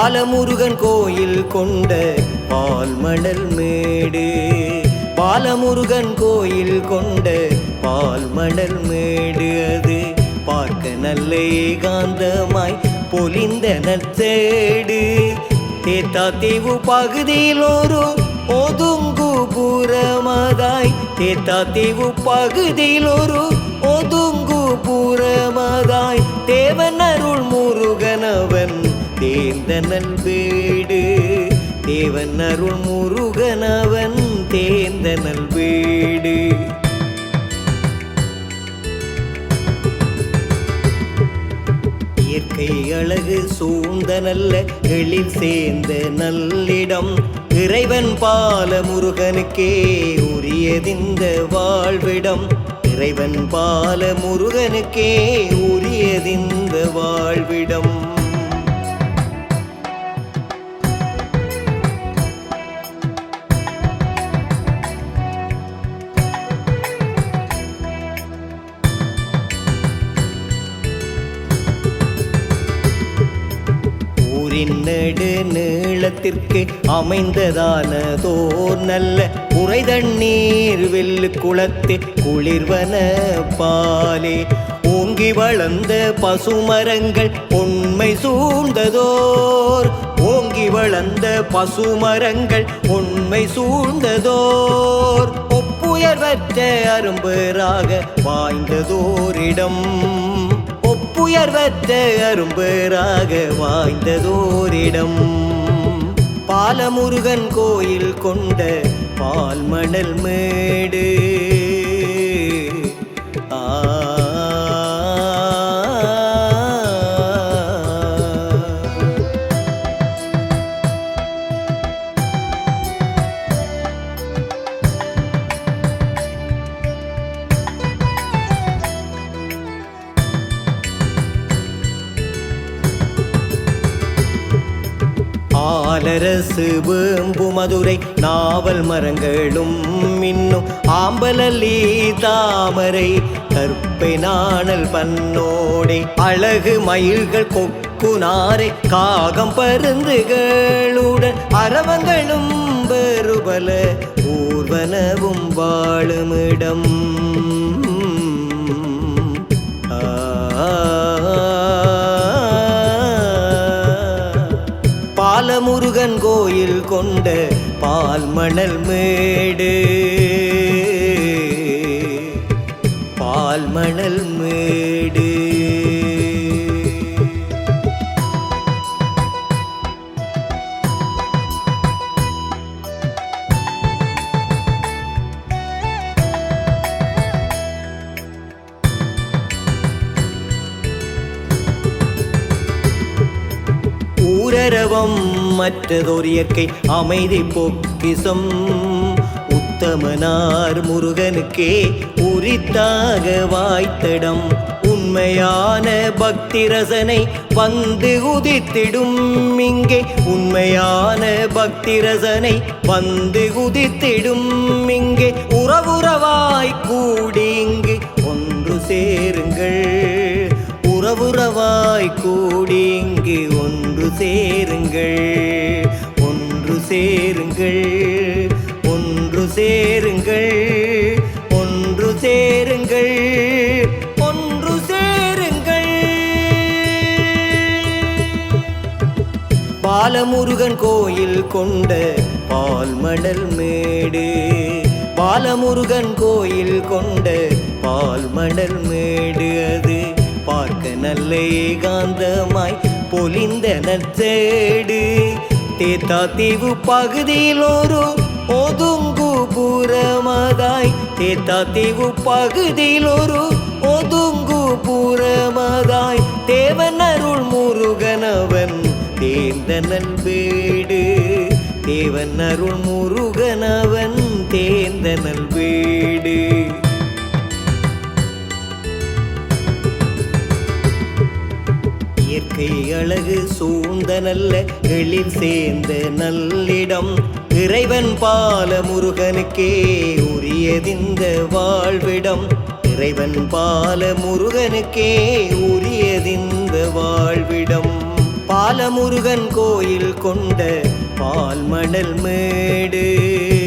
பாலமுருகன் கோயில் கொண்ட பால்மணல் மேடு. பாலமுருகன் கோயில் கொண்ட பால்மணல் மேடு அது. பார்க்க நல்ல ஏகாந்தமாய் பொலிந்த நத்தேடு தேத்தா தீவு பகுதியில் ஒரு ஒதுங்கு புறமதாய் தேத்தா தீவு பகுதியில் ஒரு ஒதுங்கு தேர்ந்தனல் வீடு. தேவன் அருள் முருகனவன் தேந்தனல் வீடு. இயற்கை அழகு சூழ்ந்த நல்ல எழில் சேர்ந்த நல்லிடம். இறைவன் பால முருகனுக்கே உரியதிந்த வாழ்விடம். இறைவன் பால முருகனுக்கே உரியதிந்த வாழ்விடம். ஊரின் நீளத்திற்கு அமைந்ததானதோர் நல்ல உறை தண்ணீர் வெள்ளு குளத்து குளிர்வன பாலே. ஓங்கி வளர்ந்த பசுமரங்கள் உண்மை சூழ்ந்ததோர் ஓங்கி வளர்ந்த பசுமரங்கள் உண்மை சூழ்ந்ததோர் ஒப்புயர்வற்ற அரும்பராக வாய்ந்ததோரிடம் ஒப்புயர்வற்ற அரும்பராக வாய்ந்ததோரிடம். பாலமுருகன் கோயில் கொண்ட பால்மணல் மேடு. மலரசு வேம்பு மதுரை நாவல் மரங்களும் இன்னும் ஆம்பலல்லி தாமரை கற்பை நாணல் பன்னோடை அழகு மயில்கள் கொக்குனாரை காகம் பருந்துகளுடன் அரவங்களும் பெருபல ஊர்வனவும் வாழுமிடம். கொண்ட பால்மணல் மேடு. பால்மணல் மேடு ஊரரவம் மற்றதொரு இயற்கை அமைதி பொக்கிசம். உத்தமனார் முருகனுக்கே உரித்தாக வாய்த்தடம். உண்மையான பக்தி ரசனை வந்து உதித்திடும் இங்கே. உண்மையான பக்தி ரசனை வந்து உதித்திடும் இங்கே. உறவுறவாய் கூடி இங்கு ஒன்று சேருங்கள். உறவுறவாய் கூடி இங்கு ஒன்று சேருங்கள். ஒன்று சேருங்கள். ஒன்று சேருங்கள். ஒன்று சேருங்கள். ஒன்று சேருங்கள். பாலமுருகன் கோயில் கொண்ட பால்மணல் மேடு. பாலமுருகன் கோயில் கொண்ட பால்மணல் மேடு. அது பார்க்க நல்ல ஏகாந்தமாய் பொலிந்த தேடு. தேத்தா தீவு பகுதியில் ஒரு ஒதுங்கு புறமதாய் தேத்தா தீவு பகுதியில் ஒரு ஒதுங்கு புறமதாய் தேவன் அருள் முருகனவன் தேர்ந்தனல் வீடு தேவன் அருள் முருகனவன் தேர்ந்தனல் வீடு இயற்கை அழகு சூழ்ந்த நல்ல எழில் சேர்ந்த நல்லிடம். இறைவன் பால முருகனுக்கே உரியதிந்த வாழ்விடம். இறைவன் பால முருகனுக்கே உரியதிந்த வாழ்விடம். பாலமுருகன் கோயில் கொண்ட பால்மணல் மேடு.